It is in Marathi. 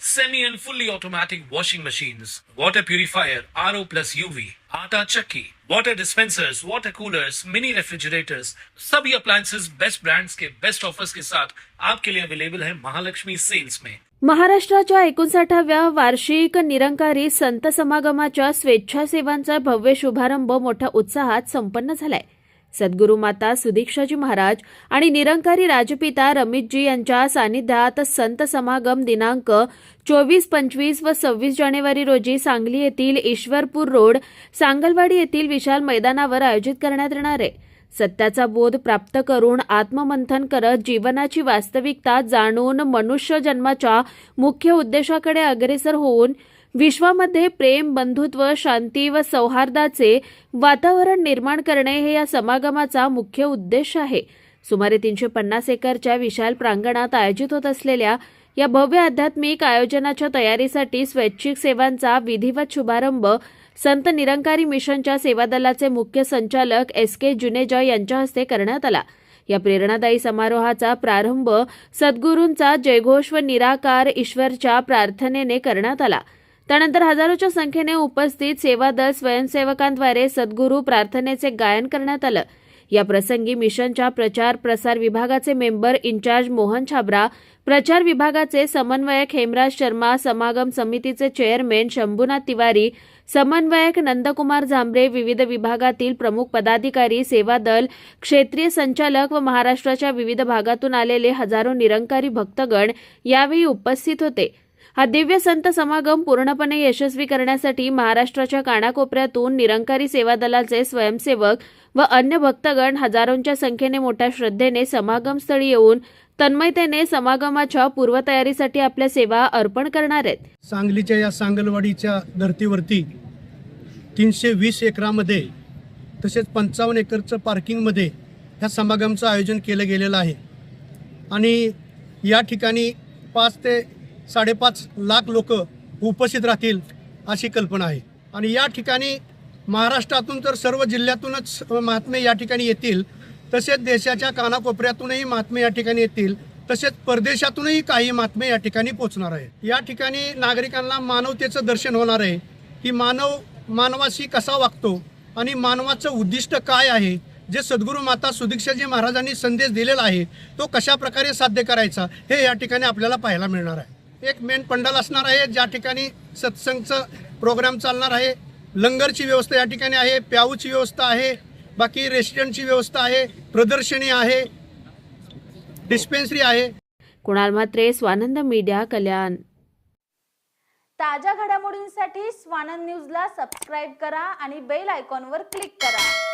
semi and fully automatic washing machines, water purifier, RO plus UV, आटा चक्की, water dispensers, water coolers, mini refrigerators, सभी appliances बेस्ट ब्रांड्स के बेस्ट ऑफर्स के साथ आपके लिए अवेलेबल है महालक्ष्मी सेल्स में महाराष्ट्राच्या एकोणसाठाव्या वार्षिक निरंकारी संत समागमाच्या स्वेच्छासेवांचा भव्य शुभारंभ मोठ्या उत्साहात संपन्न झालाय सद्गुरू माता सुदीक्षाजी महाराज आणि निरंकारी राजपिता रमितजी यांच्या सानिध्यात संत समागम दिनांक चोवीस पंचवीस व सव्वीस जानेवारी रोजी सांगली येथील ईश्वरपूर रोड सांगलवाडी येथील विशाल मैदानावर आयोजित करण्यात येणार आहे. सत्याचा बोध प्राप्त करून आत्ममंथन करत जीवनाची वास्तविकता जाणून मनुष्य जन्माच्या मुख्य उद्देशाकडे अग्रेसर होऊन विश्वामध्ये प्रेम बंधुत्व शांती व सौहार्दाचे वातावरण निर्माण करणे हे या समागमाचा मुख्य उद्देश आहे. सुमारे तीनशे पन्नास एकरच्या विशाल प्रांगणात आयोजित होत असलेल्या या भव्य आध्यात्मिक आयोजनाच्या तयारीसाठी स्वैच्छिक सेवांचा विधिवत शुभारंभ संत निरंकारी मिशनच्या सेवादलाचे मुख्य संचालक एस के जुनेजा यांच्या हस्ते करण्यात आला. या प्रेरणादायी समारोहाचा प्रारंभ सद्गुरूंचा जयघोष व निराकार ईश्वरच्या प्रार्थनेने करण्यात आला. त्यानंतर हजारोच्या संख्येने उपस्थित सेवादल स्वयंसेवकांद्वारे सद्गुरू प्रार्थनेचे गायन करण्यात आलं. या प्रसंगी मिशनच्या प्रचार प्रसार विभागाचे मेंबर इन्चार्ज मोहन छाबरा प्रचार विभागाचे समन्वयक हेमराज शर्मा समागम समितीचे चेअरमॅन शंभूनाथ तिवारी समन्वयक नंदकुमार झांबरे विविध विभागातील प्रमुख पदाधिकारी सेवादल क्षेत्रीय संचालक व महाराष्ट्राच्या विविध भागातून आलेले हजारो निरंकारी भक्तगण यावेळी उपस्थित होते. हा दिव्य संत समागम पूर्णपणे यशस्वी करण्यासाठी महाराष्ट्राच्या कानाकोपऱ्यातून निरंकारी सेवा दलाचे स्वयंसेवक व अन्य भक्तगण हजारोंच्या संख्येने मोठ्या श्रद्धेने समागमस्थळी येऊन तन्मयतेने समागमाच्या पूर्वतयारीसाठी आपल्या सेवा अर्पण करणार आहेत. सांगलीच्या या सांगलवाडीच्या धर्तीवरती तीनशे वीस एकरामध्ये तसेच पंचावन्न एकरचं पार्किंगमध्ये ह्या समागमचं आयोजन केलं गेलेलं आहे. आणि या ठिकाणी पाच ते साडेपाच लाख लोक उपस्थित राहतील अशी कल्पना आहे. आणि या ठिकाणी महाराष्ट्रातून तर सर्व जिल्ह्यातूनच महात्मे या ठिकाणी येतील. तसेच देशाच्या कानाकोपऱ्यातूनही महात्मे या ठिकाणी येतील. तसेच परदेशातूनही काही महात्मे या ठिकाणी पोचणार आहे या ठिकाणी नागरिकांना मानवतेचं दर्शन होणार आहे. की मानव मानवाशी कसा वागतो आणि मानवाचं उद्दिष्ट काय आहे? जे सद्गुरू माता सुदीक्षाजी महाराजांनी संदेश दिलेला आहे तो कशा प्रकारे साध्य करायचा हे या ठिकाणी आपल्याला पाहायला मिळणार आहे. एक मेन पंडाल असणार आहे ज्या ठिकाणी सत्संगचं प्रोग्राम चालणार आहे. लंगरची व्यवस्था या ठिकाणी आहे प्याऊची व्यवस्था आहे बाकी रेस्टॉरंटची व्यवस्था आहे प्रदर्शनी आहे डिस्पेन्सरी आहे. कुणाल म्हात्रे स्वानंद मीडिया कल्याण. ताज्या घडामोडींसाठी स्वानंद न्यूजला सबस्क्राईब करा आणि बेल आयकॉनवर क्लिक करा.